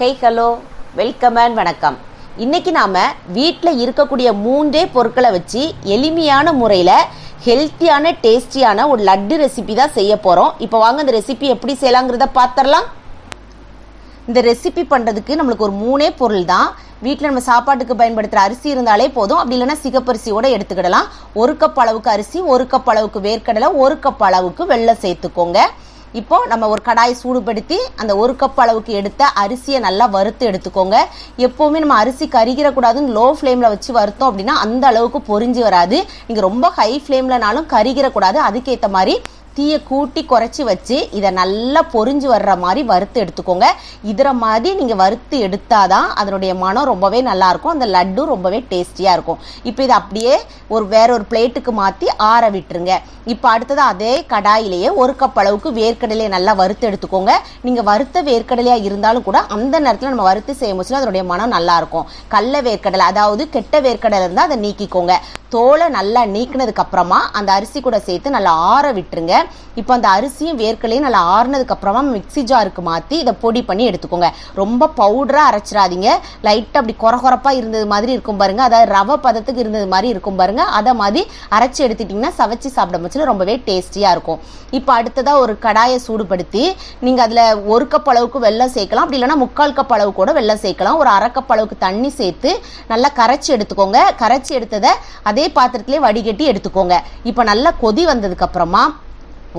Hey hello welcome and வணக்கம். இன்னைக்கு நாம வீட்டில் இருக்கக்கூடிய மூன்றே பொருட்களை வச்சு எளிமையான முறையில் ஹெல்த்தியான டேஸ்டியான ஒரு லட்டு ரெசிபி தான் செய்ய போகிறோம் இப்போ வாங்க இந்த ரெசிபி எப்படி செய்யலாங்கிறத பார்த்துடலாம் இந்த ரெசிபி பண்ணுறதுக்கு நம்மளுக்கு ஒரு மூணே பொருள் தான். வீட்டில் நம்ம சாப்பாட்டுக்கு பயன்படுத்துகிற அரிசி இருந்தாலே போதும். அப்படி இல்லைன்னா சிகப்பரிசியோடு எடுத்துக்கிடலாம். ஒரு கப் அளவுக்கு அரிசி ஒரு கப் அளவுக்கு வேர்க்கடலை ஒரு கப் அளவுக்கு வெள்ளம் சேர்த்துக்கோங்க. இப்போ நம்ம ஒரு கடாய் சூடுபடுத்தி அந்த ஒரு கப் அளவுக்கு எடுத்த அரிசியை நல்லா வறுத்து எடுத்துக்கோங்க. எப்போவுமே நம்ம அரிசி கரிகிடக்கூடாதுன்னு லோ ஃப்ளேமில் வச்சு வறுத்தோம் அப்படின்னா அந்த அளவுக்கு பொரிஞ்சு வராது. நீங்கள் ரொம்ப ஹை ஃப்ளேம்லனாலும் கருகிறக்கூடாது அதுக்கேற்ற மாதிரி தீயை கூட்டி குறைச்சி வச்சு இதை நல்லா பொரிஞ்சு வர்ற மாதிரி வறுத்து எடுத்துக்கோங்க. இதர மாதிரி நீங்கள் வறுத்து எடுத்தாதான் அதனுடைய மனம் ரொம்பவே நல்லா இருக்கும் அந்த லட்டு ரொம்பவே டேஸ்டியாக இருக்கும். இப்போ இதை அப்படியே ஒரு வேற ஒரு பிளேட்டுக்கு மாற்றி ஆற விட்டுருங்க. இப்போ அடுத்தது அதே கடாயிலேயே ஒரு கப் அளவுக்கு வேர்க்கடலையை நல்லா வறுத்து எடுத்துக்கோங்க. நீங்கள் வறுத்த வேர்க்கடலையாக இருந்தாலும் கூட அந்த நேரத்தில் நம்ம வறுத்து செய்யும் போச்சுன்னா அதனுடைய மனம் நல்லா இருக்கும் கடல வேர்க்கடலை அதாவது கெட்ட வேர்க்கடலை இருந்தால் அதை நீக்கிக்கோங்க. தோலை நல்லா நீக்கினதுக்கு அப்புறமா அந்த அரிசி கூட சேர்த்து நல்லா ஆற விட்டுருங்க. இப்போ அந்த அரிசியும் வேர்க்கலையும் நல்லா ஆறுனதுக்கு அப்புறமா மிக்ஸி ஜாருக்கு மாற்றி இதை பொடி பண்ணி எடுத்துக்கோங்க. ரொம்ப பவுடராக அரைச்சிடாதீங்க. லைட்டாக அப்படி கொர குறப்பாக இருந்தது மாதிரி இருக்கும் பாருங்க. அதாவது ரவை பதத்துக்கு இருந்தது மாதிரி இருக்கும் பாருங்க. அதை மாதிரி அரைச்சி எடுத்துட்டிங்கன்னா சவைச்சி சாப்பிட முச்சுல ரொம்பவே டேஸ்டியாக இருக்கும். இப்போ அடுத்ததாக ஒரு கடாயை சூடுபடுத்தி நீங்கள் அதில் ஒரு கப் அளவுக்கு வெள்ளம் சேர்க்கலாம். அப்படி இல்லைன்னா முக்கால் கப் அளவு கூட வெள்ளம் சேர்க்கலாம். ஒரு அரை கப் அளவுக்கு தண்ணி சேர்த்து நல்லா கரைச்சி எடுத்துக்கோங்க. கரைச்சி எடுத்ததை அதே பாத்திரத்திலே வடிகட்டி எடுத்துக்கோங்க. இப்போ நல்லா கொதி வந்ததுக்கு அப்புறமா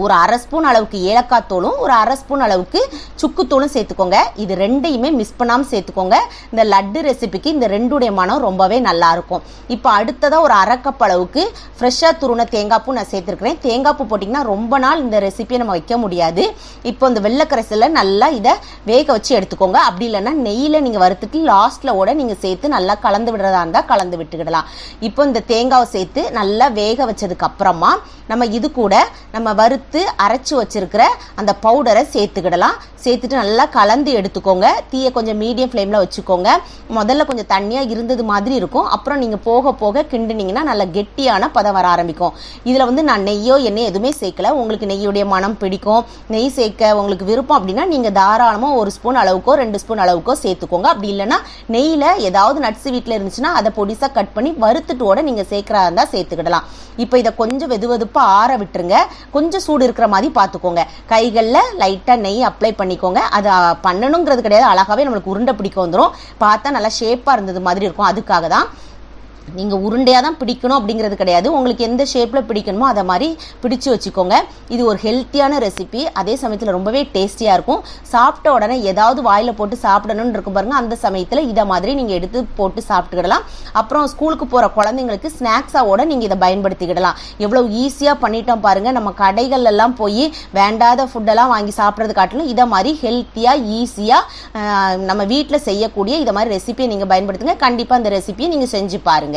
ஒரு அரை ஸ்பூன் அளவுக்கு ஏலக்காய் தூளும் ஒரு அரை ஸ்பூன் அளவுக்கு சுக்குத்தூளும் சேர்த்துக்கோங்க. இது ரெண்டையுமே மிஸ் பண்ணாமல் சேர்த்துக்கோங்க. இந்த லட்டு ரெசிபிக்கு இந்த ரெண்டுடைய மனம் ரொம்பவே நல்லாயிருக்கும் இப்போ அடுத்ததாக ஒரு அரை கப் அளவுக்கு ஃப்ரெஷ்ஷாக துருண தேங்காய் பூ நான் சேர்த்துருக்கிறேன். தேங்காய் பூ போட்டிங்கன்னா ரொம்ப நாள் இந்த ரெசிபியை நம்ம வைக்க முடியாது. இப்போ இந்த வெள்ளைக்கரைசலில் நல்லா இதை வேக வச்சு எடுத்துக்கோங்க. அப்படி இல்லைன்னா நெய்யில் நீங்கள் வறுத்துட்டு லாஸ்ட்டில் ஓட நீங்கள் சேர்த்து நல்லா கலந்து விடுறதா இருந்தால் கலந்து விட்டுக்கிடலாம். இப்போ இந்த தேங்காவை சேர்த்து நல்லா வேக வச்சதுக்கப்புறமா நம்ம இது கூட நம்ம வறுத்து அரைச்சி வச்சிருக்கிற அந்த பவுடரை சேர்த்துக்கிடலாம். சேர்த்துட்டு நல்லா கலந்து எடுத்துக்கோங்க. தீயை கொஞ்சம் மீடியம் ஃப்ளேமில் வச்சுக்கோங்க. முதல்ல கொஞ்சம் தண்ணியாக இருந்தது மாதிரி இருக்கும். அப்புறம் நீங்கள் போக போக கிண்டுனீங்கன்னா நல்லா கெட்டியான பதம் வர ஆரம்பிக்கும். இதில் வந்து நான் நெய்யோ எண்ணெய் எதுவுமே சேர்க்கல. உங்களுக்கு நெய்யுடைய மனம் பிடிக்கும். நெய் சேர்க்க உங்களுக்கு விருப்பம் அப்படின்னா நீங்கள் தாராளமாக ஒரு ஸ்பூன் அளவுக்கோ ரெண்டு ஸ்பூன் அளவுக்கோ சேர்த்துக்கோங்க. அப்படி இல்லைன்னா நெய்யில் ஏதாவது நட்ஸ் வீட்டில் இருந்துச்சுன்னா அதை பொடிசாக கட் பண்ணி வறுத்துட்டோட நீங்கள் சேர்க்குறா இருந்தால் சேர்த்துக்கிடலாம். இப்போ இதை கொஞ்சம் வெது வெதுப்பாக ஆற விட்டுருங்க. கொஞ்சம் சூடு இருக்கிற மாதிரி பார்த்துக்கோங்க. கைகளில் லைட்டாக நெய் அப்ளை பண்ணிக்கோங்க. அது பண்ணணுங்கிறது கிடையாது. அழகாகவே நம்மளுக்கு உருண்டை பிடிக்க வந்துடும் பார்த்தா நல்லா ஷேப்பாக இருந்தது மாதிரி இருக்கும். அதுக்காக தான் நீங்கள் உருண்டையாக தான் பிடிக்கணும் அப்படிங்கிறது கிடையாது. உங்களுக்கு எந்த ஷேப்பில் பிடிக்கணுமோ அதை மாதிரி பிடிச்சு வச்சுக்கோங்க. இது ஒரு ஹெல்த்தியான ரெசிபி அதே சமயத்தில் ரொம்பவே டேஸ்டியாக இருக்கும். சாப்பிட்ட உடனே ஏதாவது வாயில் போட்டு சாப்பிடணும்னு இருக்கும் பாருங்கள் அந்த சமயத்தில் இதை மாதிரி நீங்கள் எடுத்து போட்டு சாப்பிட்டுக்கிடலாம். அப்புறம் ஸ்கூலுக்கு போகிற குழந்தைங்களுக்கு ஸ்நாக்ஸாவோட நீங்கள் இதை பயன்படுத்திக்கிடலாம். எவ்வளோ ஈஸியாக பண்ணிட்டோம் பாருங்கள் நம்ம கடைகள்லாம் போய் வேண்டாத ஃபுட்டெல்லாம் வாங்கி சாப்பிட்றது காட்டிலும் இதை மாதிரி ஹெல்த்தியாக ஈஸியாக நம்ம வீட்டில் செய்யக்கூடிய இதை மாதிரி ரெசிபியை நீங்கள் பயன்படுத்துங்க. கண்டிப்பாக அந்த ரெசிபியை நீங்கள் செஞ்சு பாருங்க.